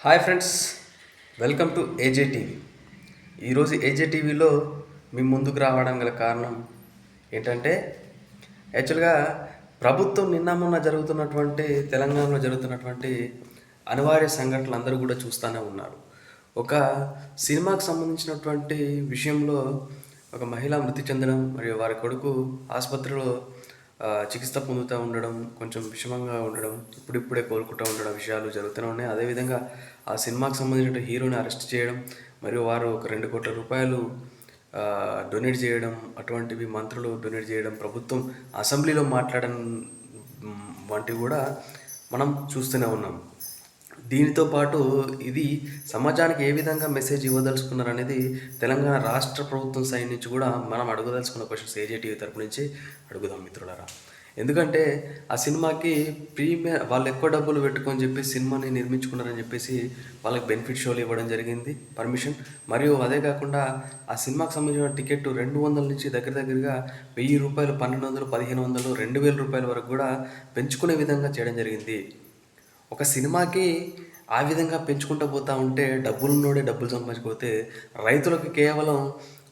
Hi friends welcome to AJ TV ఈరోజు AJ టీవీలో మీ ముందుకు రావడం గల కారణం ఏంటంటే యాక్చువల్గా ప్రభుత్వం నిన్న మొన్న జరుగుతున్నటువంటి తెలంగాణలో జరుగుతున్నటువంటి అనివార్య సంఘటనలు అందరూ కూడా చూస్తూనే ఉన్నారు. ఒక సినిమాకు సంబంధించినటువంటి విషయంలో ఒక మహిళ మృతి చెందడం మరియు వారి కొడుకు ఆసుపత్రిలో చికిత్స పొందుతూ ఉండడం కొంచెం విషమంగా ఉండడం ఇప్పుడిప్పుడే కోలుకుంటూ ఉండడం విషయాలు జరుగుతూనే ఉన్నాయి. అదేవిధంగా ఆ సినిమాకి సంబంధించిన హీరోని అరెస్ట్ చేయడం మరియు వారు ఒక రెండు కోట్ల రూపాయలు డొనేట్ చేయడం అటువంటివి మంత్రులు డొనేట్ చేయడం ప్రభుత్వం అసెంబ్లీలో మాట్లాడడం వంటివి కూడా మనం చూస్తూనే ఉన్నాం. దీనితో పాటు ఇది సమాజానికి ఏ విధంగా మెసేజ్ ఇవ్వదలుచుకున్నారు అనేది తెలంగాణ రాష్ట్ర ప్రభుత్వం సైడ్ నుంచి కూడా మనం అడగదలుచుకున్న క్వశ్చన్స్ ఏజేటీవీ తరపు నుంచి అడుగుదాం మిత్రులారా. ఎందుకంటే ఆ సినిమాకి ప్రీమియర్ వాళ్ళు ఎక్కువ డబ్బులు పెట్టుకొని చెప్పి సినిమాని నిర్మించుకున్నారని చెప్పేసి వాళ్ళకి బెనిఫిట్ షోలు ఇవ్వడం జరిగింది పర్మిషన్ మరియు అదే కాకుండా ఆ సినిమాకి సంబంధించిన టికెట్ రెండు వందల నుంచి దగ్గర దగ్గరగా వెయ్యి రూపాయలు పన్నెండు వందలు పదిహేను వందలు రెండు వేల రూపాయల వరకు కూడా పెంచుకునే విధంగా చేయడం జరిగింది. ఒక సినిమాకి ఆ విధంగా పెంచుకుంటూ పోతా ఉంటే డబ్బులున్నోడే డబ్బులు సంపాదించుకోతే రైతులకు కేవలం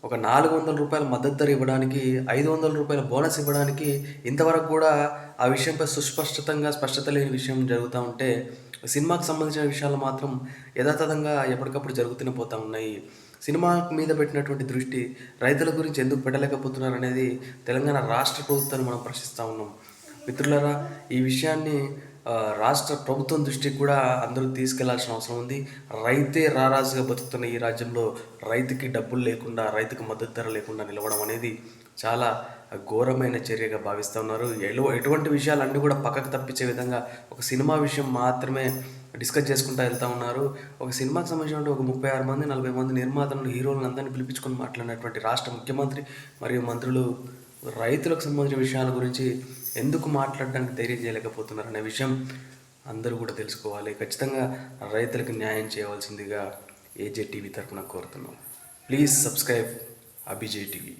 ఒక నాలుగు వందల రూపాయల మద్దతు ధర ఇవ్వడానికి ఐదు వందల రూపాయల బోనస్ ఇవ్వడానికి ఇంతవరకు కూడా ఆ విషయంపై సుస్పష్టతంగా స్పష్టత లేని విషయం జరుగుతూ ఉంటే సినిమాకు సంబంధించిన విషయాలు మాత్రం యథాతథంగా ఎప్పటికప్పుడు జరుగుతూనే పోతూ ఉన్నాయి. సినిమా మీద పెట్టినటువంటి దృష్టి రైతుల గురించి ఎందుకు పెట్టలేకపోతున్నారు అనేది తెలంగాణ రాష్ట్ర ప్రభుత్వాన్ని మనం ప్రశ్నిస్తూ ఉన్నాం. మిత్రులరా ఈ విషయాన్ని రాష్ట్ర ప్రభుత్వం దృష్టికి కూడా అందరూ తీసుకెళ్ళాల్సిన అవసరం ఉంది. రైతే రారాజుగా బతుకుతున్న ఈ రాజ్యంలో రైతుకి డబ్బులు లేకుండా రైతుకు మద్దతు ధర లేకుండా నిలవడం అనేది చాలా ఘోరమైన చర్యగా భావిస్తూ ఉన్నారు. ఎటువంటి విషయాలన్నీ కూడా పక్కకు తప్పించే విధంగా ఒక సినిమా విషయం మాత్రమే డిస్కస్ చేసుకుంటూ వెళ్తూ ఉన్నారు. ఒక సినిమాకి సంబంధించిన ఒక ముప్పై ఆరు మంది నలభై మంది నిర్మాతలను హీరోలను అందరినీ పిలిపించుకొని మాట్లాడినటువంటి రాష్ట్ర ముఖ్యమంత్రి మరియు మంత్రులు రైతులకు సంబంధించిన విషయాల గురించి ఎందుకు మాట్లాడడానికి ధైర్యం చేయలేకపోతున్నారు అనే విషయం అందరూ కూడా తెలుసుకోవాలి. ఖచ్చితంగా రైతులకు న్యాయం చేయవలసిందిగా ఏజే టీవీ తరఫున కోరుతున్నాం. Please subscribe అభిజే TV